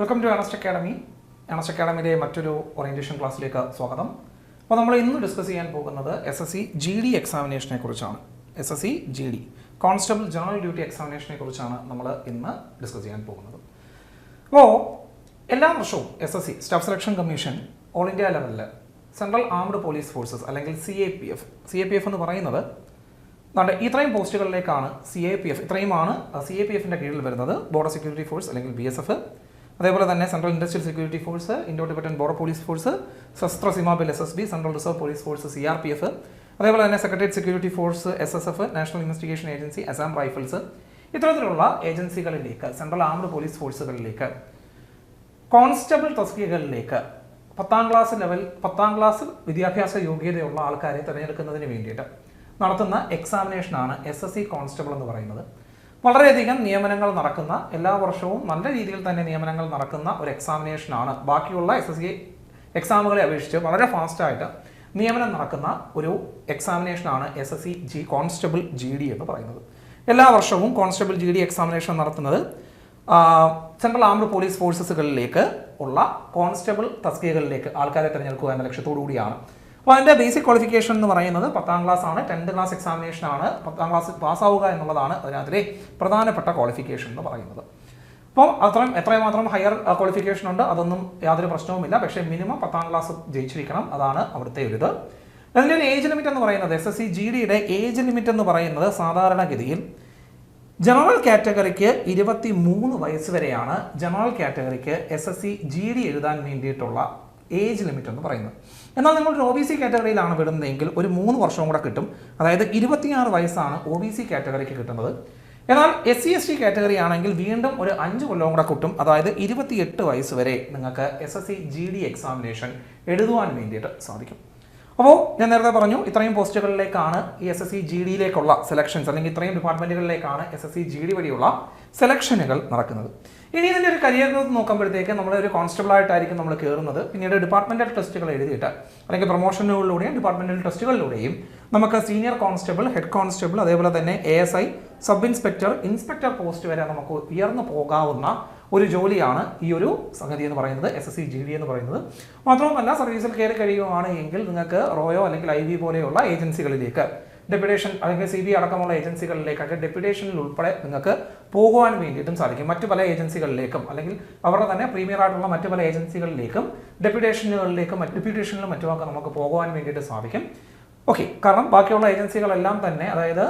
Welcome to honest academy honest അക്കാഡമിയിലെ മറ്റൊരു orientation ക്ലാസ്സിലേക്ക് സ്വാഗതം. അപ്പോൾ നമ്മൾ ഇന്ന് ഡിസ്കസ് ചെയ്യാൻ പോകുന്നത് S S C G D എക്സാമിനേഷനെ കുറിച്ചാണ്. S S C G D constable general duty എക്സാമിനേഷനെ കുറിച്ചാണ് നമ്മൾ ഇന്ന് ഡിസ്കസ് ചെയ്യാൻ പോകുന്നത്. അപ്പോൾ എല്ലാ വർഷവും S S C staff selection commission all India ലെവലിൽ സെൻട്രൽ ആംഡ് പോലീസ് ഫോഴ്സസ് അല്ലെങ്കിൽ C A P F C A P F എന്ന് പറയുന്നത് നമ്മുടെ ഇത്രയും പോസ്റ്റുകളിലേക്കാണ് സി എ പി എഫ് ഇത്രയുമാണ് സി എ പി എഫിന്റെ കീഴിൽ വരുന്നത് ബോർഡർ സെക്യൂരിറ്റി ഫോഴ്സ് അല്ലെങ്കിൽ ബി എസ് എഫ് അതേപോലെ തന്നെ central industrial security force Indo Tibetan border police force Sashastra സിമാബിൽ S S B central reserve police force C R P F അതേപോലെ തന്നെ secretariat security force S S F national investigation agency Assam rifles ഇത്തരത്തിലുള്ള ഏജൻസികളിലേക്ക് central armed police ഫോഴ്സുകളിലേക്ക് constable തസ്തികകളിലേക്ക് പത്താം class level പത്താം class വിദ്യാഭ്യാസ യോഗ്യതയുള്ള ആൾക്കാരെ തിരഞ്ഞെടുക്കുന്നതിന് വേണ്ടിയിട്ട് നടത്തുന്ന എക്സാമിനേഷനാണ് എസ് എസ് സി കോൺസ്റ്റബിൾ എന്ന് പറയുന്നത്. വളരെയധികം നിയമനങ്ങൾ നടക്കുന്ന എല്ലാ വർഷവും നല്ല രീതിയിൽ തന്നെ നിയമനങ്ങൾ നടക്കുന്ന ഒരു എക്സാമിനേഷനാണ് ബാക്കിയുള്ള എസ് എസ് സി എക്സാമുകളെ അപേക്ഷിച്ച് വളരെ ഫാസ്റ്റായിട്ട് നിയമനം നടക്കുന്ന ഒരു എക്സാമിനേഷനാണ് S S C G constable G D എന്ന് പറയുന്നത്. എല്ലാ വർഷവും കോൺസ്റ്റബിൾ ജി ഡി എക്സാമിനേഷൻ നടത്തുന്നത് സെൻട്രൽ ആംഡ് പോലീസ് ഫോഴ്സസുകളിലേക്ക് ഉള്ള കോൺസ്റ്റബിൾ തസ്തികകളിലേക്ക് ആൾക്കാരെ തിരഞ്ഞെടുക്കുക എന്ന ലക്ഷ്യത്തോടു കൂടിയാണ് അപ്പോൾ അതിന്റെ ബേസിക് ക്വാളിഫിക്കേഷൻ എന്ന് പറയുന്നത് പത്താം ക്ലാസ് ആണ് ടെൻത്ത് ക്ലാസ് എക്സാമിനേഷൻ ആണ് പത്താം ക്ലാസ് പാസ്സാവുക എന്നുള്ളതാണ് അതിനകത്തിലെ പ്രധാനപ്പെട്ട ക്വാളിഫിക്കേഷൻ എന്ന് പറയുന്നത്. അപ്പോൾ അത്രയും എത്രമാത്രം ഹയർ ക്വാളിഫിക്കേഷൻ ഉണ്ട് അതൊന്നും യാതൊരു പ്രശ്നവുമില്ല. പക്ഷേ മിനിമം പത്താം ക്ലാസ് ജയിച്ചിരിക്കണം. അതാണ് അവിടുത്തെ ഒരു ഇത് അതിന്റെ ഒരു ഏജ് ലിമിറ്റ് എന്ന് പറയുന്നത് എസ് എസ് സി ജി ഡിയുടെ ഏജ് ലിമിറ്റ് എന്ന് പറയുന്നത് സാധാരണഗതിയിൽ ജനറൽ കാറ്റഗറിക്ക് ഇരുപത്തി മൂന്ന് വയസ്സ് വരെയാണ് general കാറ്റഗറിക്ക് S S C G D എഴുതാൻ വേണ്ടിയിട്ടുള്ള ഏജ് ലിമിറ്റ് എന്ന് പറയുന്നത്. എന്നാൽ നിങ്ങൾ ഒ ബി സി കാറ്റഗറിയിലാണ് വിടുന്നതെങ്കിൽ ഒരു മൂന്ന് വർഷവും കൂടെ കിട്ടും. അതായത് ഇരുപത്തിയാറ് വയസ്സാണ് ഒ ബി സി കാറ്റഗറിക്ക് കിട്ടുന്നത്. എന്നാൽ S C S T category ആണെങ്കിൽ വീണ്ടും ഒരു അഞ്ച് കൊല്ലവും കൂടെ കിട്ടും. അതായത് ഇരുപത്തിയെട്ട് വയസ്സ് വരെ നിങ്ങൾക്ക് S S C G D examination എഴുതുവാൻ വേണ്ടിയിട്ട് സാധിക്കും. അപ്പോൾ ഞാൻ നേരത്തെ പറഞ്ഞു ഇത്രയും പോസ്റ്റുകളിലേക്കാണ് ഈ എസ് എസ് സി ജി ഡിയിലേക്കുള്ള സെലക്ഷൻസ് അല്ലെങ്കിൽ ഇത്രയും ഡിപ്പാർട്ട്മെന്റുകളിലേക്കാണ് S S C G D വഴിയുള്ള സെലക്ഷനുകൾ നടക്കുന്നത്. ഇനി ഇതിന്റെ ഒരു കരിയർ ഗ്രോത്ത് നോക്കുമ്പോഴത്തേക്ക് നമ്മൾ ഒരു കോൺസ്റ്റബിൾ ആയിട്ടായിരിക്കും നമ്മൾ കയറുന്നത് പിന്നീട് ഡിപ്പാർട്ട്മെന്റൽ ടെസ്റ്റുകൾ എഴുതിയിട്ട് അല്ലെങ്കിൽ പ്രൊമോഷനുകളിലൂടെയും ഡിപ്പാർട്ട്മെന്റൽ ടെസ്റ്റുകളിലൂടെയും നമുക്ക് സീനിയർ കോൺസ്റ്റബിൾ ഹെഡ് കോൺസ്റ്റബിൾ അതേപോലെ തന്നെ A S I sub inspector inspector post വരെ നമുക്ക് ഉയർന്നു പോകാവുന്ന ഒരു ജോലിയാണ് ഈ ഒരു സംഗതി എന്ന് പറയുന്നത് S S C G D എന്ന് പറയുന്നത്. മാത്രവുമല്ല സർവീസിൽ കയറി കഴിയുകയാണ് എങ്കിൽ നിങ്ങൾക്ക് റോയോ അല്ലെങ്കിൽ ഐ വി പോലെയുള്ള ഏജൻസികളിലേക്ക് ഡെപ്യൂട്ടേഷൻ അല്ലെങ്കിൽ സി ബി അടക്കമുള്ള ഏജൻസികളിലേക്കൊക്കെ ഡെപ്യൂട്ടേഷനിൽ ഉൾപ്പെടെ നിങ്ങൾക്ക് പോകുവാൻ വേണ്ടിയിട്ടും സാധിക്കും. മറ്റു പല ഏജൻസികളിലേക്കും അല്ലെങ്കിൽ അവരുടെ തന്നെ പ്രീമിയർ ആയിട്ടുള്ള മറ്റു പല ഏജൻസികളിലേക്കും ഡെപ്യൂട്ടേഷനുകളിലേക്കും ഡെപ്യൂട്ടേഷനിലും മറ്റുമൊക്കെ നമുക്ക് പോകുവാൻ വേണ്ടിയിട്ട് സാധിക്കും. ഓക്കെ കാരണം ബാക്കിയുള്ള ഏജൻസികളെല്ലാം തന്നെ അതായത്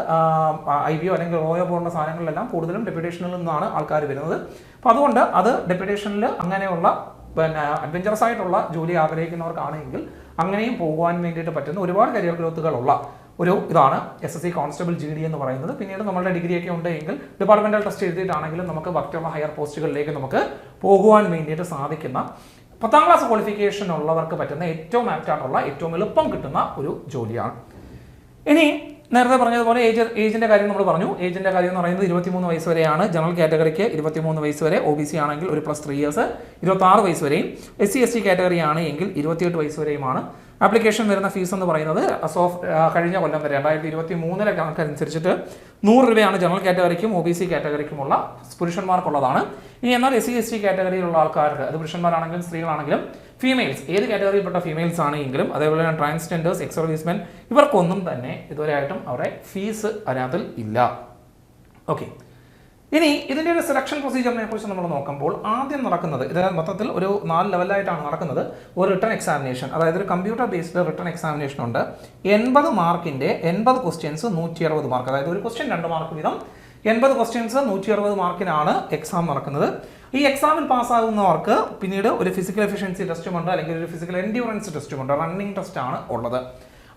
ഐ ബിയോ അല്ലെങ്കിൽ റോയോ പോലുള്ള സാധനങ്ങളിലെല്ലാം കൂടുതലും ഡെപ്യൂട്ടേഷനിൽ നിന്നാണ് ആൾക്കാർ വരുന്നത്. അപ്പോൾ അതുകൊണ്ട് അത് ഡെപ്യൂട്ടേഷനിൽ അങ്ങനെയുള്ള പിന്നെ അഡ്വഞ്ചറസ് ആയിട്ടുള്ള ജോലി ആഗ്രഹിക്കുന്നവർക്കാണെങ്കിൽ അങ്ങനെയും പോകാൻ വേണ്ടിയിട്ട് പറ്റുന്ന ഒരുപാട് കരിയർ ഗ്രോത്തുകളുള്ള ഒരു ഇതാണ് S S C constable G D എന്ന് പറയുന്നത്. പിന്നീട് നമ്മളുടെ ഡിഗ്രിയൊക്കെ ഉണ്ടെങ്കിൽ ഡിപ്പാർട്ട്മെന്റൽ ടെസ്റ്റ് എഴുതിയിട്ടാണെങ്കിലും നമുക്ക് ബാക്കിയുള്ള ഹയർ പോസ്റ്റുകളിലേക്ക് നമുക്ക് പോകുവാൻ വേണ്ടിയിട്ട് സാധിക്കുന്ന പത്താം ക്ലാസ് ക്വാളിഫിക്കേഷൻ ഉള്ളവർക്ക് പറ്റുന്ന ഏറ്റവും ആപ്റ്റ് ആയിട്ടുള്ള ഏറ്റവും എളുപ്പം കിട്ടുന്ന ഒരു ജോലിയാണ്. ഇനി നേരത്തെ പറഞ്ഞതുപോലെ ഏജ് ഏജിന്റെ കാര്യം നമ്മൾ പറഞ്ഞു. ഏജിന്റെ കാര്യം എന്ന് പറയുന്നത് ഇരുപത്തിമൂന്ന് വയസ്സ് വരെയാണ്. ജനറൽ കാറ്റഗറിക്ക് ഇരുപത്തിമൂന്ന് വയസ്സ് വരെ ഒ ബി സി ആണെങ്കിൽ ഒരു പ്ലസ് ത്രീ ഇയേഴ്സ് ഇരുപത്താറ് വയസ്സ് വരെയും S C S T category ആണ് എങ്കിൽ ഇരുപത്തിയെട്ട് വയസ്സ് വരെയുമാണ്. ആപ്ലിക്കേഷൻ വരുന്ന ഫീസ് എന്ന് പറയുന്നത് അസ് ഓഫ് കഴിഞ്ഞ കൊല്ലം വരെ രണ്ടായിരത്തി ഇരുപത്തി മൂന്നിലെ കണക്കനുസരിച്ചിട്ട് നൂറ് രൂപയാണ് ജനറൽ കാറ്റഗറിക്കും ഒ ബി സി കാറ്റഗറിക്കുമുള്ള പുരുഷന്മാർക്കുള്ളതാണ്. ഇനി എന്നാൽ എസ് സി എസ് ടി കാറ്റഗറിയിലുള്ള ആൾക്കാർക്ക് അത് പുരുഷന്മാരാണെങ്കിലും സ്ത്രീകളാണെങ്കിലും ഫീമെയിൽസ് ഏത് കാറ്റഗറിയിൽപ്പെട്ട ഫീമെയിൽസ് ആണെങ്കിലും അതേപോലെ തന്നെ ട്രാൻസ്ജെൻഡേഴ്സ് എക്സ് സർവീസ്മെൻ ഇവർക്കൊന്നും തന്നെ ഇതുവരെയായിട്ടും അവരുടെ ഫീസ് അതിനകത്തിൽ ഇല്ല. ഓക്കെ ഇനി ഇതിന്റെ ഒരു സെലക്ഷൻ പ്രൊസീജിയറിനെ കുറിച്ച് നമ്മൾ നോക്കുമ്പോൾ ആദ്യം നടക്കുന്നത് ഇത് മൊത്തത്തിൽ ഒരു നാല് ലെവലായിട്ടാണ് നടക്കുന്നത്. ഒരു റിട്ടേൺ എക്സാമിനേഷൻ അതായത് ഒരു കമ്പ്യൂട്ടർ ബേസ്ഡ് റിട്ടേൺ എക്സാമിനേഷൻ ഉണ്ട്. എൺപത് മാർക്കിന്റെ എൺപത് ക്വസ്റ്റ്യൻസ് നൂറ്റി അറുപത് മാർക്ക് അതായത് ഒരു ക്വസ്റ്റ്യൻ രണ്ട് മാർക്ക് വീതം. എൺപത് ക്വസ്റ്റ്യൻസ് നൂറ്റി അറുപത് മാർക്കിനാണ് എക്സാം നടക്കുന്നത്. ഈ എക്സാമിൽ പാസ്സാകുന്നവർക്ക് പിന്നീട് ഒരു ഫിസിക്കൽ എഫിഷ്യൻസി ടെസ്റ്റുമുണ്ട് അല്ലെങ്കിൽ ഒരു ഫിസിക്കൽ എൻഡ്യൂറൻസ് ടെസ്റ്റുമുണ്ട് റണ്ണിങ് ടെസ്റ്റാണ് ഉള്ളത്.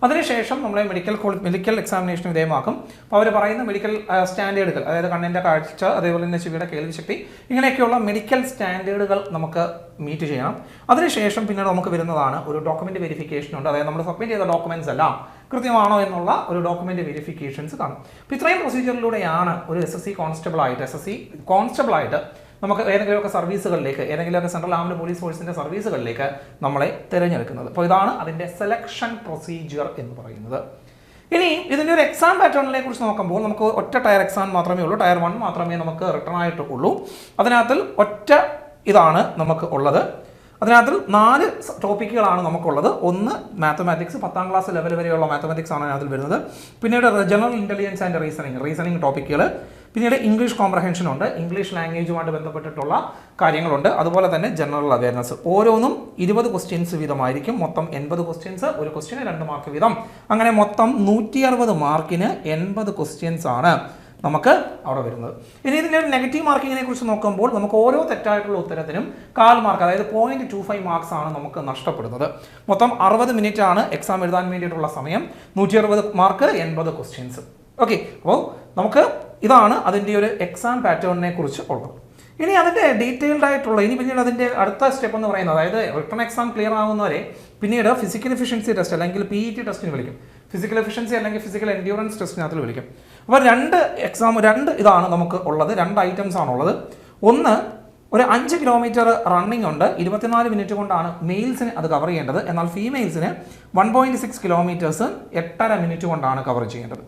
അതിനുശേഷം നമ്മളെ മെഡിക്കൽ കോളേജ് മെഡിക്കൽ എക്സാമിനേഷൻ വിധേയമാക്കും. അപ്പോൾ അവർ പറയുന്ന മെഡിക്കൽ സ്റ്റാൻഡേർഡുകൾ അതായത് കണ്ണിന്റെ കാഴ്ച അതേപോലെ തന്നെ ചെവിയുടെ കേൾവി ശക്തി ഇങ്ങനെയൊക്കെയുള്ള മെഡിക്കൽ സ്റ്റാൻഡേർഡുകൾ നമുക്ക് മീറ്റ് ചെയ്യണം. അതിനുശേഷം പിന്നീട് നമുക്ക് വരുന്നതാണ് ഒരു ഡോക്യുമെന്റ് വെരിഫിക്കേഷൻ ഉണ്ട്. അതായത് നമ്മൾ സബ്മിറ്റ് ചെയ്ത ഡോക്യുമെന്റ്സ് എല്ലാം കൃത്യമാണോ എന്നുള്ള ഒരു ഡോക്യുമെന്റ് വെരിഫിക്കേഷൻസ് കാണും. അപ്പോൾ ഇത്രയും പ്രൊസീജിയറിലൂടെയാണ് ഒരു എസ് എസ് സി കോൺസ്റ്റബിൾ ആയിട്ട് എസ് എസ് സി കോൺസ്റ്റബിൾ ആയിട്ട് നമുക്ക് ഏതെങ്കിലുമൊക്കെ സർവീസുകളിലേക്ക് ഏതെങ്കിലുമൊക്കെ സെൻട്രൽ ആംഡ് പോലീസ് ഫോഴ്സിന്റെ സർവീസുകളിലേക്ക് നമ്മളെ തിരഞ്ഞെടുക്കുന്നത്. അപ്പോൾ ഇതാണ് അതിന്റെ സെലക്ഷൻ പ്രൊസീജിയർ എന്ന് പറയുന്നത്. ഇനി ഇതിന്റെ ഒരു എക്സാം പാറ്റേണിനെ കുറിച്ച് നോക്കുമ്പോൾ നമുക്ക് ഒറ്റ ടയർ എക്സാം മാത്രമേ ഉള്ളൂ. ടയർ വൺ മാത്രമേ നമുക്ക് റിട്ടേൺ ആയിട്ടുള്ളൂ. അതിനകത്തിൽ ഒറ്റ ഇതാണ് നമുക്ക് ഉള്ളത്. അതിനകത്ത് നാല് ടോപ്പിക്കുകളാണ് നമുക്കുള്ളത്. ഒന്ന് മാത്തമാറ്റിക്സ് പത്താം ക്ലാസ് ലെവൽ വരെയുള്ള മാത്തമാറ്റിക്സ് ആണ് അതിനകത്ത് വരുന്നത്. പിന്നീട് general intelligence and reasoning reasoning ടോപ്പിക്കുകൾ പിന്നീട് ഇംഗ്ലീഷ് കോംപ്രഹെൻഷൻ ഉണ്ട്. ഇംഗ്ലീഷ് ലാംഗ്വേജുമായിട്ട് ബന്ധപ്പെട്ടിട്ടുള്ള കാര്യങ്ങളുണ്ട്. അതുപോലെ തന്നെ ജനറൽ അവയർനെസ് ഓരോന്നും ഇരുപത് ക്വസ്റ്റ്യൻസ് വീതമായിരിക്കും. മൊത്തം എൺപത് ക്വസ്റ്റ്യൻസ് ഒരു ക്വസ്റ്റ്യന് രണ്ട് മാർക്ക് വീതം. അങ്ങനെ മൊത്തം നൂറ്റി അറുപത് മാർക്കിന് എൺപത് ക്വസ്റ്റ്യൻസ് ആണ് നമുക്ക് അവിടെ വരുന്നത്. ഇനി ഇതിന്റെ ഒരു നെഗറ്റീവ് മാർക്കിങ്ങിനെ കുറിച്ച് നോക്കുമ്പോൾ നമുക്ക് ഓരോ തെറ്റായിട്ടുള്ള ഉത്തരത്തിനും കാൽ മാർക്ക് അതായത് പോയിന്റ് ടു ഫൈവ് മാർക്സ് ആണ് നമുക്ക് നഷ്ടപ്പെടുന്നത്. മൊത്തം അറുപത് മിനിറ്റ് ആണ് എക്സാം എഴുതാൻ വേണ്ടിയിട്ടുള്ള സമയം. നൂറ്റി അറുപത് മാർക്ക് എൺപത് ക്വസ്റ്റ്യൻസ് ഓക്കെ അപ്പോൾ നമുക്ക് ഇതാണ് അതിന്റെ ഒരു എക്സാം പാറ്റേണിനെ കുറിച്ച് ഉള്ളത്. ഇനി അതിന്റെ ഡീറ്റെയിൽഡ് ആയിട്ടുള്ള ഇനി പിന്നീട് അതിന്റെ അടുത്ത സ്റ്റെപ്പ് എന്ന് പറയുന്നത് അതായത് റിട്ടേൺ എക്സാം ക്ലിയർ ആവുന്നവരെ പിന്നീട് ഫിസിക്കൽ എഫിഷ്യൻസി ടെസ്റ്റ് അല്ലെങ്കിൽ പി ഇ ടി ടെസ്റ്റിന് വിളിക്കും. ഫിസിക്കൽ എഫിഷ്യൻസി അല്ലെങ്കിൽ ഫിസിക്കൽ എൻഡ്യൂറൻസ് ടെസ്റ്റിനകത്ത് വിളിക്കും. അപ്പോൾ രണ്ട് എക്സാം രണ്ട് ഇതാണ് നമുക്ക് ഉള്ളത് രണ്ട് ഐറ്റംസ് ആണുള്ളത് ഒന്ന് ഒരു അഞ്ച് കിലോമീറ്റർ റണ്ണിംഗ് ഉണ്ട് ഇരുപത്തിനാല് മിനിറ്റ് കൊണ്ടാണ് മെയിൽസിന് അത് കവർ ചെയ്യേണ്ടത്. എന്നാൽ ഫീമെയിൽസിന് വൺ പോയിന്റ് സിക്സ് കിലോമീറ്റേഴ്സ് എട്ടര മിനിറ്റ് കൊണ്ടാണ് കവർ ചെയ്യേണ്ടത്.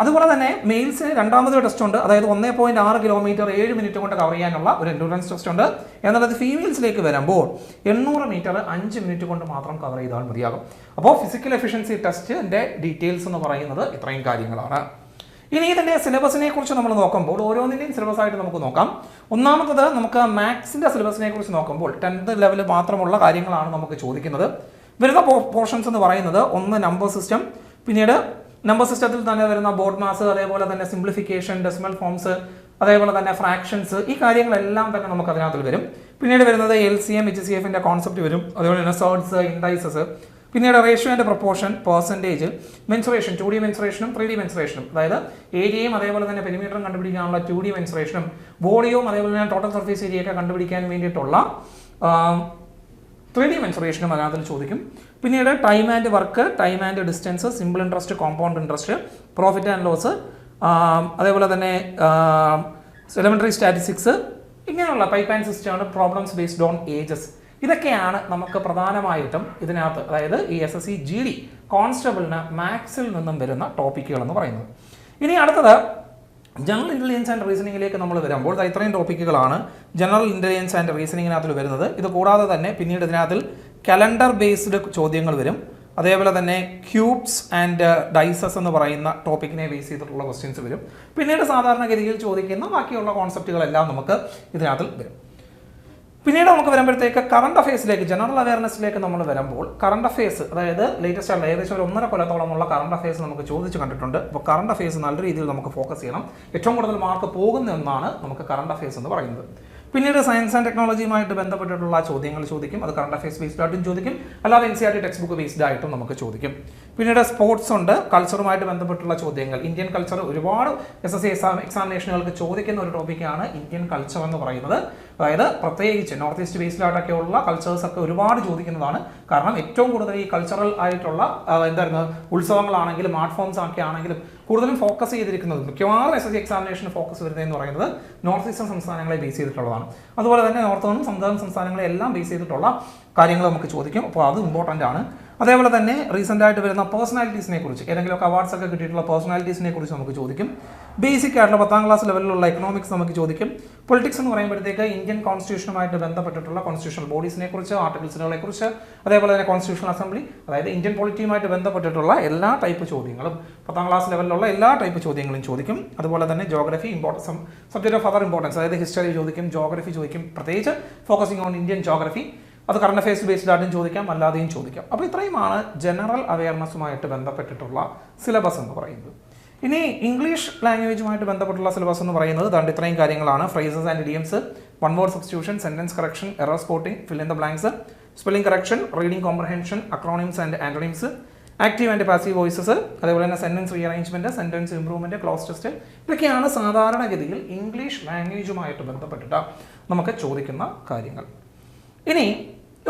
അതുപോലെ തന്നെ മെയിൽസിന് രണ്ടാമത് ടെസ്റ്റ് ഉണ്ട്. അതായത് ഒന്നേ പോയിന്റ് ആറ് കിലോമീറ്റർ ഏഴ് മിനിറ്റ് കൊണ്ട് കവർ ചെയ്യാനുള്ള ഒരു എൻഡൂറൻസ് ടെസ്റ്റ് ഉണ്ട്. എന്നാൽ അത് ഫീമെയിൽസിലേക്ക് വരുമ്പോൾ എണ്ണൂറ് മീറ്റർ അഞ്ച് മിനിറ്റ് കൊണ്ട് മാത്രം കവർ ചെയ്താൽ മതിയാകും. അപ്പോൾ ഫിസിക്കൽ എഫിഷ്യൻസി ടെസ്റ്റിന്റെ ഡീറ്റെയിൽസ് എന്ന് പറയുന്നത് ഇത്രയും കാര്യങ്ങളാണ്. ഇനി ഇതിന്റെ സിലബസിനെ കുറിച്ച് നമ്മൾ നോക്കുമ്പോൾ ഓരോന്നിന്റെയും സിലബസ് ആയിട്ട് നമുക്ക് നോക്കാം. ഒന്നാമത്തത് നമുക്ക് മാത്സിന്റെ സിലബസിനെ കുറിച്ച് നോക്കുമ്പോൾ ടെൻത്ത് ലെവൽ മാത്രമുള്ള കാര്യങ്ങളാണ് നമുക്ക് ചോദിക്കുന്നത്. വരുന്ന പോർഷൻസ് എന്ന് പറയുന്നത് ഒന്ന് നമ്പർ സിസ്റ്റം പിന്നീട് നമ്പർ സിസ്റ്റത്തിൽ തന്നെ വരുന്ന ബോർഡ് മാസ് അതേപോലെ തന്നെ സിംപ്ലിഫിക്കേഷൻ ഡെസിമൽ ഫോംസ് അതേപോലെ തന്നെ ഫ്രാക്ഷൻസ് ഈ കാര്യങ്ങളെല്ലാം തന്നെ നമുക്ക് അതിനകത്ത് വരും. പിന്നീട് വരുന്നത് L C M H C എഫിന്റെ കോൺസെപ്റ്റ് വരും. അതുപോലെ തന്നെ സേർട്സ് ഇൻഡൈസസ് പിന്നീട് ratio and proportion percentage mensuration two D മെൻസുറേഷനും three D മെൻസുറേഷനും അതായത് ഏരിയയും അതേപോലെ തന്നെ പെരിമീറ്ററും കണ്ടുപിടിക്കാനുള്ള ടു ഡി മെൻസുറേഷനും വോളിയവും അതേപോലെ തന്നെ ടോട്ടൽ സർഫേസ് ഏരിയ ഒക്കെ കണ്ടുപിടിക്കാൻ വേണ്ടിയിട്ടുള്ള ത്രീ ഡി മെൻസുറേഷനും അതിനകത്ത് ചോദിക്കും. പിന്നീട് time and work time and distance simple interest compound interest profit and loss അതേപോലെ തന്നെ എലമെന്ററി സ്റ്റാറ്റിസ്റ്റിക്സ് ഇങ്ങനെയുള്ള പൈപ്പ് ആൻഡ് സിസ്റ്റമാണ് പ്രോബ്ലംസ് ബേസ്ഡ് ഓൺ ഏജസ് ഇതൊക്കെയാണ് നമുക്ക് പ്രധാനമായിട്ടും ഇതിനകത്ത് അതായത് ഈ S S C G D കോൺസ്റ്റബിളിന് മാത്സിൽ നിന്നും വരുന്ന ടോപ്പിക്കുകൾ എന്ന് പറയുന്നത്. ഇനി അടുത്തത് ജനറൽ ഇന്റലിജൻസ് ആൻഡ് റീസണിങ്ങിലേക്ക് നമ്മൾ വരുമ്പോൾ ഇത്രയും ടോപ്പിക്കുകളാണ് ജനറൽ ഇന്റലിജൻസ് ആൻഡ് റീസണിങ്ങിനകത്തിൽ വരുന്നത്. ഇത് കൂടാതെ തന്നെ പിന്നീട് ഇതിനകത്തിൽ കലണ്ടർ ബേസ്ഡ് ചോദ്യങ്ങൾ വരും. അതേപോലെ തന്നെ ക്യൂബ്സ് ആൻഡ് ഡൈസസ് എന്ന് പറയുന്ന ടോപ്പിക്കിനെ ബേസ് ചെയ്തിട്ടുള്ള ക്വസ്റ്റ്യൻസ് വരും. പിന്നീട് സാധാരണഗതിയിൽ ചോദിക്കുന്ന ബാക്കിയുള്ള കോൺസെപ്റ്റുകളെല്ലാം നമുക്ക് ഇതിനകത്ത് വരും. പിന്നീട് നമുക്ക് വരുമ്പോഴത്തേക്ക് കറണ്ട് അഫയേഴ്സിലേക്ക് ജനറൽ അവയർനെസ്സിലേക്ക് നമ്മൾ വരുമ്പോൾ കറണ്ട് അഫയേഴ്സ് അതായത് ലേറ്റസ്റ്റ് ആയിട്ടുള്ള ഏകദേശം ഒരു ഒന്നര കൊല്ലത്തോളമുള്ള കറണ്ട് അഫയേഴ്സ് നമുക്ക് ചോദിച്ചു കണ്ടിട്ടുണ്ട്. അപ്പോൾ കറണ്ട് അഫയേഴ്സ് നല്ല രീതിയിൽ നമുക്ക് ഫോക്കസ് ചെയ്യണം. ഏറ്റവും കൂടുതൽ മാർക്ക് പോകുന്ന ഒന്നാണ് നമുക്ക് കറണ്ട് അഫയേഴ്സ് എന്ന് പറയുന്നത്. പിന്നീട് സയൻസ് ആൻഡ് ടെക്നോളജിയുമായിട്ട് ബന്ധപ്പെട്ടിട്ടുള്ള ചോദ്യങ്ങൾ ചോദിക്കും. അത് കറണ്ട് അഫയേഴ്സ് ബേസ്ഡ് ആയിട്ടും ചോദിക്കും. അല്ലാതെ N C R T text book based ആയിട്ടും നമുക്ക് ചോദിക്കും. പിന്നീട് സ്പോർട്സ് ഉണ്ട്. കൾച്ചറുമായിട്ട് ബന്ധപ്പെട്ടുള്ള ചോദ്യങ്ങൾ. ഇന്ത്യൻ കൾച്ചർ ഒരുപാട് എസ് എസ് സി എക്സാം എക്സാമിനേഷനുകൾക്ക് ചോദിക്കുന്ന ഒരു ടോപ്പിക്കാണ് ഇന്ത്യൻ കൾച്ചർ എന്ന് പറയുന്നത്. അതായത് പ്രത്യേകിച്ച് നോർത്ത് ഈസ്റ്റ് ബേസിലായിട്ടൊക്കെയുള്ള കൾച്ചേഴ്സ് ഒക്കെ ഒരുപാട് ചോദിക്കുന്നതാണ്. കാരണം ഏറ്റവും കൂടുതൽ ഈ കൾച്ചറൽ ആയിട്ടുള്ള എന്തായിരുന്നു ഉത്സവങ്ങളാണെങ്കിലും ആർട്ട് ഫോംസ് ഒക്കെ ആണെങ്കിലും കൂടുതലും ഫോക്കസ് ചെയ്തിരിക്കുന്നത് മിക്കവാറും S S C examination focus വരുന്നതെന്ന് പറയുന്നത് നോർത്ത് ഈസ്റ്റേൺ സംസ്ഥാനങ്ങളെ ബേസ് ചെയ്തിട്ടുള്ളതാണ്. അതുപോലെ തന്നെ നോർത്തേണും സംസ്ഥാന സംസ്ഥാനങ്ങളെ എല്ലാം ബേസ് ചെയ്തിട്ടുള്ള കാര്യങ്ങൾ നമുക്ക് ചോദിക്കും. അപ്പോൾ അത് ഇമ്പോർട്ടന്റ് ആണ്. അതേപോലെ തന്നെ റീസെന്റ് ആയിട്ട് വരുന്ന പേഴ്സണാലിറ്റീസിനെ കുറിച്ച് ഏതെങ്കിലുമൊക്കെ അവാർഡ്സ് ഒക്കെ കിട്ടിയിട്ടുള്ള പേഴ്സണാലിറ്റീസിനെ കുറിച്ച് നമുക്ക് ചോദിക്കും. ബേസിക് ആയിട്ടുള്ള പത്താം ക്ലാസ് ലെവലിലുള്ള എക്കണോമിക്സ് നമുക്ക് ചോദിക്കും. പൊളിറ്റിക്സ് എന്ന് പറയുമ്പോഴത്തേക്ക് ഇന്ത്യൻ കോൺസ്റ്റിറ്റ്യൂഷനുമായിട്ട് ബന്ധപ്പെട്ടിട്ടുള്ള കോൺസ്റ്റിറ്റ്യൂഷണൽ ബോഡീസിനെ കുറിച്ച് ആർട്ടിക്കിൾസുകളെ കുറിച്ച് അതേപോലെ തന്നെ കോൺസ്റ്റിറ്റ്യൂഷണൽ അസംബ്ലി അതായത് ഇന്ത്യൻ പൊളിറ്റിയുമായിട്ട് ബന്ധപ്പെട്ടിട്ടുള്ള എല്ലാ ടൈപ്പ് ചോദ്യങ്ങളും പത്താം ക്ലാസ് ലെവലിലുള്ള എല്ലാ ടൈപ്പ് ചോദ്യങ്ങളും ചോദിക്കും. അതുപോലെ തന്നെ geography importance subject of other importance അതായത് ഹിസ്റ്ററി ചോദിക്കും ജോഗ്രഫി ചോദിക്കും. പ്രത്യേകിച്ച് ഫോക്കസിങ് ഓൺ ഇന്ത്യൻ ജോഗ്രഫി അത് കറണ്ട് അഫയേഴ്സ് ബേസ്ഡ് ആയിട്ടും ചോദിക്കാം അല്ലാതെയും ചോദിക്കാം. അപ്പോൾ ഇത്രയുമാണ് ജനറൽ അവയർനെസ്സുമായിട്ട് ബന്ധപ്പെട്ടിട്ടുള്ള സിലബസ് എന്ന് പറയുന്നത്. ഇനി ഇംഗ്ലീഷ് ലാംഗ്വേജുമായിട്ട് ബന്ധപ്പെട്ടുള്ള സിലബസ് എന്ന് പറയുന്നത് ദാണ്ട് ഇത്രയും കാര്യങ്ങളാണ്. Phrases and idioms one word substitution sentence correction error spotting fill in the blanks spelling correction reading comprehension acronyms and antonyms active and passive voices അതേപോലെ തന്നെ sentence rearrangement sentence improvement cloze test ഇതൊക്കെയാണ് സാധാരണഗതിയിൽ English ലാംഗ്വേജുമായിട്ട് ബന്ധപ്പെട്ടിട്ട് നമുക്ക് ചോദിക്കുന്ന കാര്യങ്ങൾ. ഇനി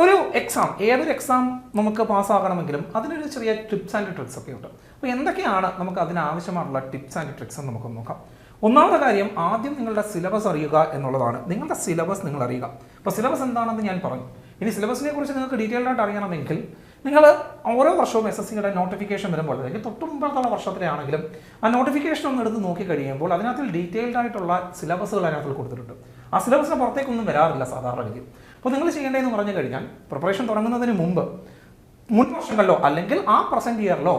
ഒരു എക്സാം ഏതൊരു എക്സാം നമുക്ക് പാസ്സാകണമെങ്കിലും അതിനൊരു ചെറിയ ടിപ്സ് ആൻഡ് ട്രിക്സ് ഒക്കെ ഉണ്ട്. അപ്പോൾ എന്തൊക്കെയാണ് നമുക്ക് അതിനാവശ്യമായിട്ടുള്ള ടിപ്സ് ആൻഡ് ട്രിക്സ് എന്ന് നമുക്ക് നോക്കാം. ഒന്നാമത്തെ കാര്യം ആദ്യം നിങ്ങളുടെ സിലബസ് അറിയുക എന്നുള്ളതാണ്. നിങ്ങളുടെ സിലബസ് നിങ്ങൾ അറിയുക. അപ്പോൾ സിലബസ് എന്താണെന്ന് ഞാൻ പറഞ്ഞു. ഇനി സിലബസിനെ കുറിച്ച് നിങ്ങൾക്ക് ഡീറ്റെയിൽഡ് ആയിട്ട് അറിയണമെങ്കിൽ നിങ്ങൾ ഓരോ വർഷവും എസ് എസ് സിയുടെ നോട്ടിഫിക്കേഷൻ വരുമ്പോൾ അല്ലെങ്കിൽ തൊട്ട് വർഷത്തിലാണെങ്കിലും ആ നോട്ടിഫിക്കേഷൻ ഒന്ന് എടുത്ത് നോക്കി കഴിയുമ്പോൾ അതിനകത്ത് ഡീറ്റെയിൽഡ് ആയിട്ടുള്ള സിലബസുകൾ അതിനകത്ത് കൊടുത്തിട്ടുണ്ട്. ആ സിലബസിന് പുറത്തേക്കൊന്നും വരാറില്ല സാധാരണഗതിയിൽ അപ്പോൾ നിങ്ങൾ ചെയ്യേണ്ടതെന്ന് പറഞ്ഞു കഴിഞ്ഞാൽ പ്രിപ്പറേഷൻ തുടങ്ങുന്നതിന് മുമ്പ് മുൻ വർഷങ്ങളിലോ അല്ലെങ്കിൽ ആ പ്രസന്റ് ഇയറിലോ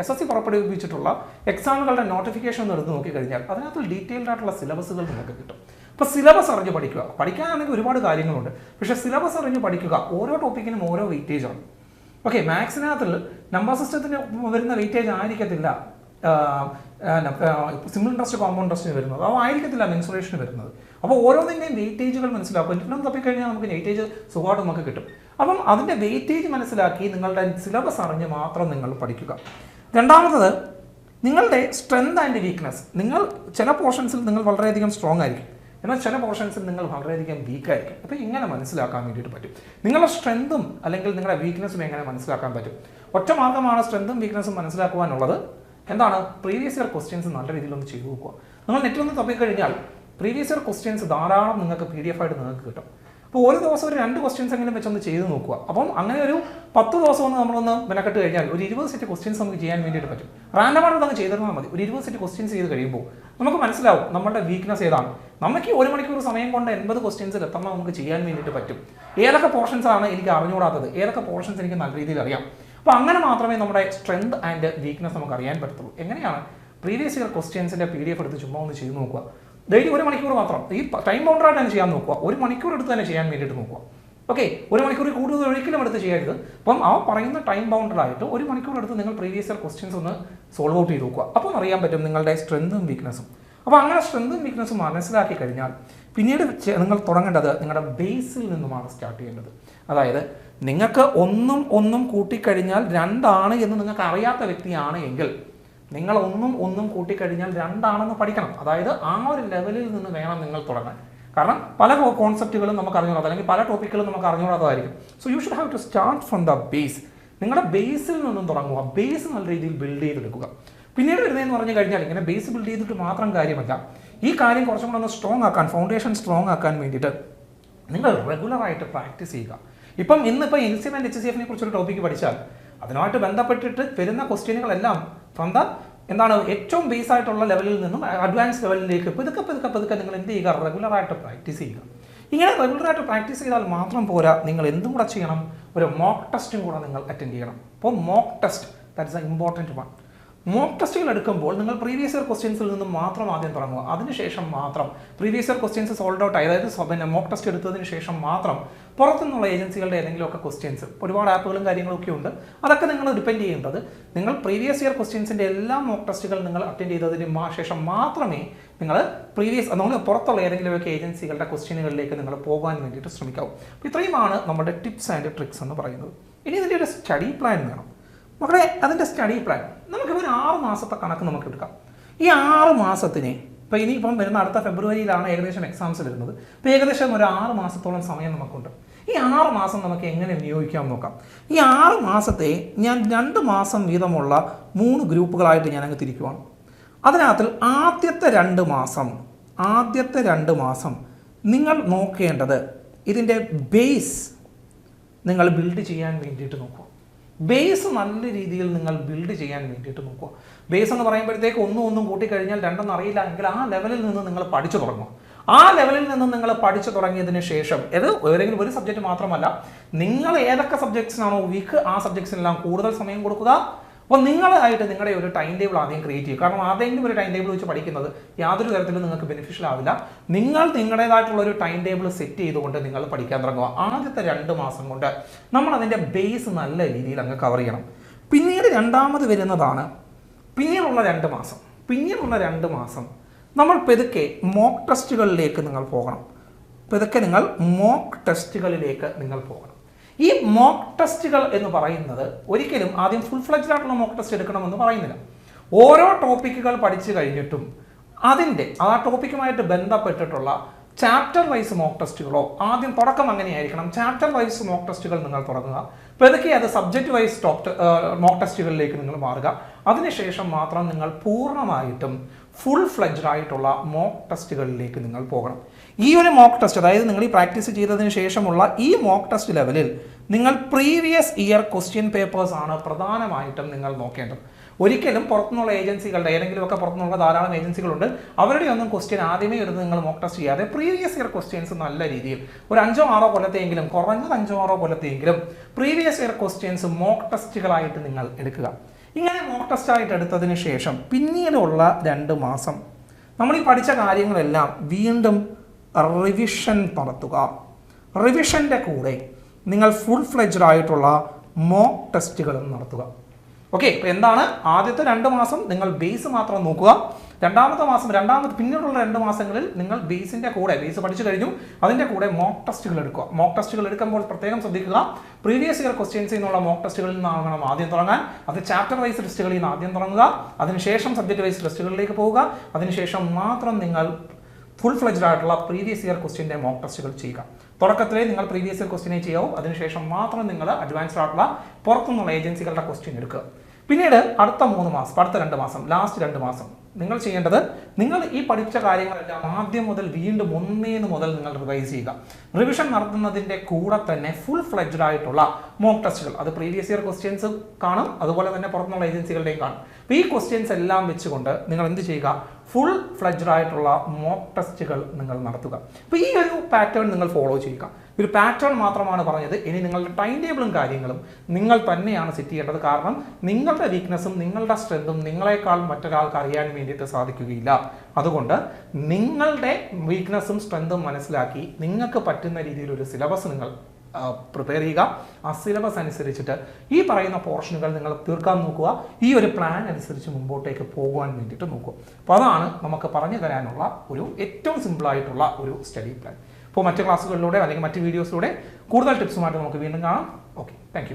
എസ് എസ് സി പുറപ്പെടുവിപ്പിച്ചിട്ടുള്ള എക്സാമുകളുടെ നോട്ടിഫിക്കേഷൻ ഒന്ന് എടുത്ത് നോക്കിക്കഴിഞ്ഞാൽ അതിനകത്ത് ഡീറ്റെയിൽഡ് ആയിട്ടുള്ള സിലബസുകൾ നിങ്ങൾക്ക് കിട്ടും. അപ്പോൾ സിലബസ് അറിഞ്ഞ് പഠിക്കുക. പഠിക്കാനാണെങ്കിൽ ഒരുപാട് കാര്യങ്ങളുണ്ട്. പക്ഷേ സിലബസ് അറിഞ്ഞ് പഠിക്കുക ഓരോ ടോപ്പിക്കിനും ഓരോ വെയിറ്റേജ് ആണ്. ഓക്കെ മാത്സിനകത്തിൽ നമ്പർ സിസ്റ്റത്തിന് വരുന്ന വെയിറ്റേജ് ആയിരിക്കത്തില്ല. സിമ്പിൾ ഇൻട്രസ്റ്റ് കോമ്പൗണ്ട് ഇൻട്രസ്റ്റിന് വരുന്നത്. അത് ആയിരിക്കത്തില്ല മെൻസുറേഷന് വരുന്നത്. അപ്പോൾ ഓരോന്നിന്റെയും വെയിറ്റേജുകൾ മനസ്സിലാക്കും. രണ്ടും തപ്പിക്കഴിഞ്ഞാൽ നമുക്ക് വെയിറ്റേജ് സുഖമായിട്ട് നമുക്ക് കിട്ടും. അപ്പം അതിന്റെ വെയിറ്റേജ് മനസ്സിലാക്കി നിങ്ങളുടെ സിലബസ് അറിഞ്ഞ് മാത്രം നിങ്ങൾ പഠിക്കുക. രണ്ടാമത്തത് നിങ്ങളുടെ സ്ട്രെങ്ത് ആൻഡ് വീക്ക്നെസ് നിങ്ങൾ ചില പോർഷൻസിൽ നിങ്ങൾ വളരെയധികം സ്ട്രോങ് ആയിരിക്കും. എന്നാൽ ചില പോർഷൻസിൽ നിങ്ങൾ വളരെയധികം വീക്ക് ആയിരിക്കും. അപ്പോൾ ഇങ്ങനെ മനസ്സിലാക്കാൻ വേണ്ടിയിട്ട് പറ്റും. നിങ്ങളുടെ സ്ട്രെങ്തും അല്ലെങ്കിൽ നിങ്ങളുടെ വീക്ക്നെസ്സും എങ്ങനെ മനസ്സിലാക്കാൻ പറ്റും? ഒറ്റ മാർഗമാണ് സ്ട്രെങ്തും വീക്ക്നെസ്സും മനസ്സിലാക്കുവാനുള്ളത്. എന്താണ്? പ്രീവിയസ് ഇയർ ക്വസ്റ്റ്യൻസ് നല്ല രീതിയിൽ ഒന്ന് ചെയ്തു നോക്കുക. നിങ്ങൾ നെറ്റിൽ ഒന്ന് തപ്പിക്കഴിഞ്ഞാൽ പ്രീവിയസ് ഇയർ ക്വസ്റ്റ്യൻസ് ധാരാളം നിങ്ങൾക്ക് പി ഡി എഫ് ആയിട്ട് നിങ്ങൾക്ക് കിട്ടും. അപ്പോൾ ഒരു ദിവസം ഒരു രണ്ട് ക്വസ്റ്റ്യൻസ് എങ്കിലും വെച്ചൊന്ന് ചെയ്ത് നോക്കുക. അപ്പം അങ്ങനെ ഒരു പത്ത് ദിവസം ഒന്ന് നമ്മളൊന്ന് മെനക്കെട്ട് കഴിഞ്ഞാൽ ഒരു ഇരുപത് സെറ്റ് ക്വസ്റ്റ്യൻസ് നമുക്ക് ചെയ്യാൻ വേണ്ടിയിട്ട് പറ്റും. റാൻഡമായിട്ട് അങ്ങ് ചെയ്തിരുന്നാൽ മതി. ഒരു ഇരുപത് സെറ്റ് ക്വസ്റ്റ്യൻസ് ചെയ്ത് കഴിയുമ്പോൾ നമുക്ക് മനസ്സിലാവും നമ്മുടെ വീക്ക്നെസ് ഏതാണ്. നമുക്ക് ഈ ഒരു മണിക്കൂർ സമയം കൊണ്ട് എൺപത് ക്വസ്റ്റ്യൻസിൽ എത്തണം നമുക്ക് ചെയ്യാൻ വേണ്ടിയിട്ട് പറ്റും. ഏതൊക്കെ പോർഷൻസ് ആണ് എനിക്ക് അറിഞ്ഞുകൂടാത്തത്? ഏതൊക്കെ പോർഷൻസ് എനിക്ക് നല്ല രീതിയിൽ അറിയാം? അപ്പോൾ അങ്ങനെ മാത്രമേ നമ്മുടെ സ്ട്രെങ്ത് ആൻഡ് വീക്ക്നെസ് നമുക്ക് അറിയാൻ പറ്റത്തുള്ളൂ. എങ്ങനെയാണ്? പ്രീവിയസ് ഇയർ ക്വസ്റ്റ്യൻസിന്റെ പി ഡി എഫ് എടുത്ത് ചുമ്മാ ഒന്ന് ചെയ്ത് നോക്കുക. ഡെയിലി ഒരു മണിക്കൂർ മാത്രം. ഈ ടൈം ബൗണ്ടറായിട്ട് തന്നെ ചെയ്യാൻ നോക്കുക. ഒരു മണിക്കൂർ എടുത്ത് തന്നെ ചെയ്യാൻ വേണ്ടിയിട്ട് നോക്കുക. ഓക്കെ ഒരു മണിക്കൂർ കൂടുതൽ ഒരിക്കലും എടുത്ത് ചെയ്യരുത്. അപ്പം ആ പറയുന്ന ടൈം ബൗണ്ടറായിട്ട് ഒരു മണിക്കൂർ എടുത്ത് നിങ്ങൾ പ്രീവിയസ് ഇയർ ക്വസ്റ്റ്യൻസ് ഒന്ന് സോൾവ് ഔട്ട് ചെയ്ത് നോക്കുക. അപ്പോൾ അറിയാൻ പറ്റും നിങ്ങളുടെ സ്ട്രെങ്തും വീക്ക്നസ്സും അപ്പോൾ അങ്ങനെ സ്ട്രെങ്തും വീക്ക്നസ്സും മനസ്സിലാക്കി കഴിഞ്ഞാൽ പിന്നീട് നിങ്ങൾ തുടങ്ങേണ്ടത് നിങ്ങളുടെ ബേസിൽ നിന്നുമാണ് സ്റ്റാർട്ട് ചെയ്യേണ്ടത്. അതായത് നിങ്ങൾക്ക് ഒന്നും ഒന്നും കൂട്ടിക്കഴിഞ്ഞാൽ രണ്ടാണ് എന്ന് നിങ്ങൾക്ക് അറിയാത്ത വ്യക്തിയാണ് എങ്കിൽ നിങ്ങൾ ഒന്നും ഒന്നും കൂട്ടിക്കഴിഞ്ഞാൽ രണ്ടാണെന്ന് പഠിക്കണം. അതായത് ആ ഒരു ലെവലിൽ നിന്ന് വേണം നിങ്ങൾ തുടങ്ങാൻ. കാരണം പല കോൺസെപ്റ്റുകളും നമുക്ക് അറിഞ്ഞോളാം അല്ലെങ്കിൽ പല ടോപ്പിക്കുകളും നമുക്ക് അറിഞ്ഞുകൂടാത്തതായിരിക്കും so you should have to start from the base നിങ്ങളുടെ ബേസിൽ നിന്നും തുടങ്ങുക. ബേസ് നല്ല രീതിയിൽ ബിൽഡ് ചെയ്തെടുക്കുക. പിന്നീട് വരുന്നതെന്ന് പറഞ്ഞു കഴിഞ്ഞാൽ ഇങ്ങനെ ബേസ് ബിൽഡ് ചെയ്തിട്ട് മാത്രം കാര്യമല്ല. ഈ കാര്യം കുറച്ചും കൂടെ ഒന്ന് സ്ട്രോങ് ആക്കാൻ ഫൗണ്ടേഷൻ സ്ട്രോങ് ആക്കാൻ വേണ്ടിയിട്ട് നിങ്ങൾ റെഗുലറായിട്ട് പ്രാക്ടീസ് ചെയ്യുക. ഇപ്പം ഇന്നിപ്പോൾ N C M and H C എഫിനെ കുറിച്ചൊരു ടോപ്പിക്ക് പഠിച്ചാൽ അതിനുമായിട്ട് ബന്ധപ്പെട്ടിട്ട് വരുന്ന ക്വസ്റ്റ്യനുകളെല്ലാം ഫ്രം ദ എന്താണ് ഏറ്റവും ബേസ് ആയിട്ടുള്ള ലെവലിൽ നിന്നും അഡ്വാൻസ് ലെവലിലേക്ക് പതുക്കെ പതുക്കെ പതുക്കെ നിങ്ങൾ എന്ത് ചെയ്യുക? റെഗുലറായിട്ട് പ്രാക്ടീസ് ചെയ്യുക. ഇങ്ങനെ റെഗുലറായിട്ട് പ്രാക്ടീസ് ചെയ്താൽ മാത്രം പോരാ നിങ്ങൾ എന്തും കൂടെ ചെയ്യണം. ഒരു മോക്ക് ടെസ്റ്റും കൂടെ നിങ്ങൾ അറ്റൻഡ് ചെയ്യണം. അപ്പോൾ mock test that is a important one mock ടെസ്റ്റുകൾ എടുക്കുമ്പോൾ നിങ്ങൾ പ്രീവിയസ് ഇയർ ക്വസ്റ്റ്യൻസിൽ നിന്ന് മാത്രം ആദ്യം തുടങ്ങുക. അതിനുശേഷം മാത്രം. Previous year questions solved out ആയി. അതായത് പിന്നെ മോക്ക് ടെസ്റ്റ് എടുത്തതിന് ശേഷം മാത്രം പുറത്തുനിന്നുള്ള ഏജൻസികളുടെ ഏതെങ്കിലുമൊക്കെ ക്വസ്റ്റ്യൻസ് ഒരുപാട് ആപ്പുകളും കാര്യങ്ങളൊക്കെ ഉണ്ട്. അതൊക്കെ നിങ്ങൾ ഡിപ്പെൻഡ് ചെയ്യേണ്ടത് നിങ്ങൾ പ്രീവിയസ് ഇയർ ക്വസ്റ്റ്യൻസിന്റെ എല്ലാ മോക്ക് ടെസ്റ്റുകൾ നിങ്ങൾ അറ്റൻഡ് ചെയ്തതിന് ശേഷം മാത്രമേ നിങ്ങൾ പ്രീവിയസ് നമ്മൾ പുറത്തുള്ള ഏതെങ്കിലുമൊക്കെ ഏജൻസികളുടെ ക്വസ്റ്റ്യനുകളിലേക്ക് നിങ്ങൾ പോകാൻ വേണ്ടിയിട്ട് ശ്രമിക്കാവൂ. ഇത്രയുമാണ് നമ്മുടെ ടിപ്സ് ആൻഡ് ട്രിക്സ് എന്ന് പറയുന്നത്. ഇനി ഇതിന്റെ ഒരു സ്റ്റഡി പ്ലാൻ വേണം. മക്കളെ അതിന്റെ സ്റ്റഡി പ്ലാൻ നമുക്ക് ഒരു ആറ് മാസത്തെ കണക്ക് നമുക്ക് എടുക്കാം. ഈ ആറ് മാസത്തിന് ഇപ്പോൾ ഇനിയിപ്പം വരുന്ന അടുത്ത ഫെബ്രുവരിയിലാണ് ഏകദേശം എക്സാംസ് വരുന്നത്. ഇപ്പോൾ ഏകദേശം ഒരു ആറ് മാസത്തോളം സമയം നമുക്കുണ്ട്. ഈ ആറ് മാസം നമുക്ക് എങ്ങനെ വിനിയോഗിക്കാം നോക്കാം. ഈ ആറ് മാസത്തെ ഞാൻ രണ്ട് മാസം വീതമുള്ള മൂന്ന് ഗ്രൂപ്പുകളായിട്ട് ഞാൻ അങ്ങ് തിരിക്കുവാണ്. അതിനകത്തിൽ ആദ്യത്തെ രണ്ട് മാസം ആദ്യത്തെ രണ്ട് മാസം നിങ്ങൾ നോക്കേണ്ടത് ഇതിന്റെ ബേസ് നിങ്ങൾ ബിൽഡ് ചെയ്യാൻ വേണ്ടിയിട്ട് നോക്കുക. ബേസ് നല്ല രീതിയിൽ നിങ്ങൾ ബിൽഡ് ചെയ്യാൻ വേണ്ടിയിട്ട് നോക്കുക. ബേസ് എന്ന് പറയുമ്പോഴത്തേക്ക് ഒന്നും ഒന്നും കൂട്ടിക്കഴിഞ്ഞാൽ രണ്ടെന്ന് അറിയില്ല എങ്കിൽ ആ ലെവലിൽ നിന്ന് നിങ്ങൾ പഠിച്ചു തുടങ്ങും ആ ലെവലിൽ നിന്ന് നിങ്ങൾ പഠിച്ചു തുടങ്ങിയതിന് ശേഷം ഇത് ഏതെങ്കിലും ഒരു സബ്ജക്റ്റ് മാത്രമല്ല നിങ്ങൾ ഏതൊക്കെ സബ്ജക്ട്സിനാണോ വീക്ക് ആ സബ്ജക്ട്സിനെല്ലാം കൂടുതൽ സമയം കൊടുക്കുക. അപ്പോൾ നിങ്ങളായിട്ട് നിങ്ങളുടെ ഒരു ടൈം ടേബിൾ ആദ്യം ക്രിയേറ്റ് ചെയ്യും കാരണം ആദ്യം ഒരു ടൈം ടേബിൾ വെച്ച് പഠിക്കുന്നത് യാതൊരു തരത്തിലും നിങ്ങൾക്ക് ബെനിഫിഷ്യൽ ആവില്ല. നിങ്ങൾ നിങ്ങളുടേതായിട്ടുള്ള ഒരു ടൈം ടേബിൾ സെറ്റ് ചെയ്തുകൊണ്ട് നിങ്ങൾ പഠിക്കാൻ തുടങ്ങുക. ആദ്യത്തെ രണ്ട് മാസം കൊണ്ട് നമ്മൾ അതിന്റെ ബേസ് നല്ല രീതിയിൽ അങ്ങ് കവർ ചെയ്യണം. പിന്നീട് രണ്ടാമത് വരുന്നതാണ് പിന്നീടുള്ള രണ്ട് മാസം. പിന്നീടുള്ള രണ്ട് മാസം നമ്മൾ പെതുക്കെ മോക്ക് ടെസ്റ്റുകളിലേക്ക് നിങ്ങൾ പോകണം. പെതുക്കെ നിങ്ങൾ മോക്ക് ടെസ്റ്റുകളിലേക്ക് നിങ്ങൾ പോകണം. ഈ മോക്ക് ടെസ്റ്റുകൾ എന്ന് പറയുന്നത് ഒരിക്കലും ആദ്യം ഫുൾ ഫ്ലെജ്ഡ് ആയിട്ടുള്ള മോക്ക് ടെസ്റ്റ് എടുക്കണമെന്ന് പറയുന്നില്ല. ഓരോ ടോപ്പിക്കുകൾ പഠിച്ചു കഴിഞ്ഞിട്ടും അതിന്റെ ആ ടോപ്പിക്കുമായിട്ട് ബന്ധപ്പെട്ടിട്ടുള്ള ചാപ്റ്റർ വൈസ് മോക്ക് ടെസ്റ്റുകളോ ആദ്യം തുടക്കം അങ്ങനെയായിരിക്കണം. ചാപ്റ്റർ വൈസ് മോക്ക് ടെസ്റ്റുകൾ നിങ്ങൾ തുടങ്ങുക. പെതുക്കെ അത് സബ്ജക്റ്റ് വൈസ് ടോപ്പ് മോക്ക് ടെസ്റ്റുകളിലേക്ക് നിങ്ങൾ മാറുക. അതിനുശേഷം മാത്രം നിങ്ങൾ പൂർണമായിട്ടും ഫുൾ ഫ്ലഡ്ജഡ് ആയിട്ടുള്ള മോക്ക് ടെസ്റ്റുകളിലേക്ക് നിങ്ങൾ പോകണം. ഈ ഒരു മോക്ക് ടെസ്റ്റ് അതായത് നിങ്ങൾ ഈ പ്രാക്ടീസ് ചെയ്തതിന് ശേഷമുള്ള ഈ മോക്ക് ടെസ്റ്റ് ലെവലിൽ നിങ്ങൾ പ്രീവിയസ് ഇയർ ക്വസ്റ്റ്യൻ പേപ്പേഴ്സ് ആണ് പ്രധാനമായിട്ടും നിങ്ങൾ നോക്കേണ്ടത്. ഒരിക്കലും പുറത്തുനിന്നുള്ള ഏജൻസികളുടെ ഏതെങ്കിലുമൊക്കെ പുറത്തുനിന്നുള്ള ധാരാളം ഏജൻസികളുണ്ട് അവരുടെ ഒന്നും ക്വസ്റ്റ്യൻ ആദ്യമേ എടുത്ത് നിങ്ങൾ മോക്ക് ടെസ്റ്റ് ചെയ്യാതെ പ്രീവിയസ് ഇയർ ക്വസ്റ്റ്യൻസ് നല്ല രീതിയിൽ ഒരു അഞ്ചോ ആറോ കൊല്ലത്തെയെങ്കിലും കുറഞ്ഞത് അഞ്ചോ ആറോ കൊല്ലത്തെയെങ്കിലും പ്രീവിയസ് ഇയർ ക്വസ്റ്റ്യൻസ് മോക്ക് ടെസ്റ്റുകളായിട്ട് നിങ്ങൾ എടുക്കുക. ഇങ്ങനെ മോക്ക് ടെസ്റ്റ് ആയിട്ട് എടുത്തതിന് ശേഷം പിന്നീടുള്ള രണ്ട് മാസം നമ്മൾ ഈ പഠിച്ച കാര്യങ്ങളെല്ലാം വീണ്ടും റിവിഷൻ നടത്തുക. റിവിഷന്റെ കൂടെ നിങ്ങൾ ഫുൾ ഫ്ലെജ്ഡ് ആയിട്ടുള്ള മോക്ക് ടെസ്റ്റുകളും നടത്തുക. ഓക്കെ ഇപ്പോൾ എന്താണ്? ആദ്യത്തെ രണ്ട് മാസം നിങ്ങൾ ബേസ് മാത്രം നോക്കുക. രണ്ടാമത്തെ മാസം രണ്ടാമത്തെ പിന്നീടുള്ള രണ്ട് മാസങ്ങളിൽ നിങ്ങൾ ബേസിന്റെ കൂടെ ബേസ് പഠിച്ചു കഴിഞ്ഞു അതിന്റെ കൂടെ മോക്ക് ടെസ്റ്റുകൾ എടുക്കുക. മോക്ക് ടെസ്റ്റുകൾ എടുക്കുമ്പോൾ പ്രത്യേകം ശ്രദ്ധിക്കുക പ്രീവിയസ് ഇയർ ക്വസ്റ്റ്യൻസിൽ നിന്നുള്ള മോക്ക് ടെസ്റ്റുകളിൽ നിന്നാകണം ആദ്യം തുടങ്ങാൻ. അത് ചാപ്റ്റർ വൈസ് ടെസ്റ്റുകളിൽ നിന്ന് ആദ്യം തുടങ്ങുക അതിനുശേഷം സബ്ജക്ട് വൈസ് ടെസ്റ്റുകളിലേക്ക് പോവുക അതിനുശേഷം മാത്രം നിങ്ങൾ ഫുൾ ഫ്ലെജ്ഡ് ആയിട്ടുള്ള പ്രീവിയസ് ഇയർ ക്വസ്റ്റ്യന്റെ മോക്ക് ടെസ്റ്റുകൾ ചെയ്യുക. തുടക്കത്തിലേ നിങ്ങൾ പ്രീവിയസ് ഇയർ ക്വസ്റ്റിനെ ചെയ്യാവും അതിനുശേഷം മാത്രം നിങ്ങൾ അഡ്വാൻസ്ഡ് ആയിട്ടുള്ള പുറത്തുനിന്നുള്ള ഏജൻസികളുടെ ക്വസ്റ്റ്യൻ എടുക്കുക. പിന്നീട് അടുത്ത മൂന്ന് മാസം അടുത്ത രണ്ട് മാസം ലാസ്റ്റ് രണ്ട് മാസം. നിങ്ങൾ ചെയ്യേണ്ടത് നിങ്ങൾ ഈ പഠിച്ച കാര്യങ്ങളെല്ലാം ആദ്യം മുതൽ വീണ്ടും ഒന്നേന്ന് മുതൽ നിങ്ങൾ റിവൈസ് ചെയ്യുക. റിവിഷൻ നടത്തുന്നതിന്റെ കൂടെ തന്നെ ഫുൾ ഫ്ലെഡ്ജഡ് ആയിട്ടുള്ള മോക്ക് ടെസ്റ്റുകൾ അത് പ്രീവിയസ് ഇയർ ക്വസ്റ്റ്യൻസ് കാണും അതുപോലെ തന്നെ പുറത്തുള്ള ഏജൻസികളുടെയും കാണും. അപ്പോൾ ഈ ക്വസ്റ്റ്യൻസ് എല്ലാം വെച്ചുകൊണ്ട് നിങ്ങൾ എന്ത് ചെയ്യുക? ഫുൾ ഫ്ലെഡ്ജഡ് ആയിട്ടുള്ള മോക്ക് ടെസ്റ്റുകൾ നിങ്ങൾ നടത്തുക. അപ്പോൾ ഈ ഒരു പാറ്റേൺ നിങ്ങൾ ഫോളോ ചെയ്യുക. ഒരു പാറ്റേൺ മാത്രമാണ് പറഞ്ഞത്. ഇനി നിങ്ങളുടെ ടൈം ടേബിളും കാര്യങ്ങളും നിങ്ങൾ തന്നെയാണ് സെറ്റ് ചെയ്യേണ്ടത്. കാരണം നിങ്ങളുടെ വീക്ക്നെസ്സും നിങ്ങളുടെ സ്ട്രെങ്തും നിങ്ങളെക്കാൾ മറ്റൊരാൾക്ക് അറിയാൻ വേണ്ടിയിട്ട് സാധിക്കുകയില്ല. അതുകൊണ്ട് നിങ്ങളുടെ വീക്ക്നെസ്സും സ്ട്രെങ്തും മനസ്സിലാക്കി നിങ്ങൾക്ക് പറ്റുന്ന രീതിയിൽ ഒരു സിലബസ് നിങ്ങൾ പ്രിപ്പയർ ചെയ്യുക. ആ സിലബസ് അനുസരിച്ചിട്ട് ഈ പറയുന്ന പോർഷനുകൾ നിങ്ങൾ തീർക്കാൻ നോക്കുക. ഈ ഒരു പ്ലാൻ അനുസരിച്ച് മുമ്പോട്ടേക്ക് പോകുവാൻ വേണ്ടിയിട്ട് നോക്കുക. അപ്പോൾ അതാണ് നമുക്ക് പറഞ്ഞു തരാനുള്ള ഒരു ഏറ്റവും സിമ്പിളായിട്ടുള്ള ഒരു സ്റ്റഡി പ്ലാൻ അപ്പോൾ മറ്റ് ക്ലാസ്സുകളിലൂടെ അല്ലെങ്കിൽ മറ്റ് വീഡിയോസിലൂടെ കൂടുതൽ ടിപ്സുമായിട്ട് നമുക്ക് വീണ്ടും കാണാം. Okay thank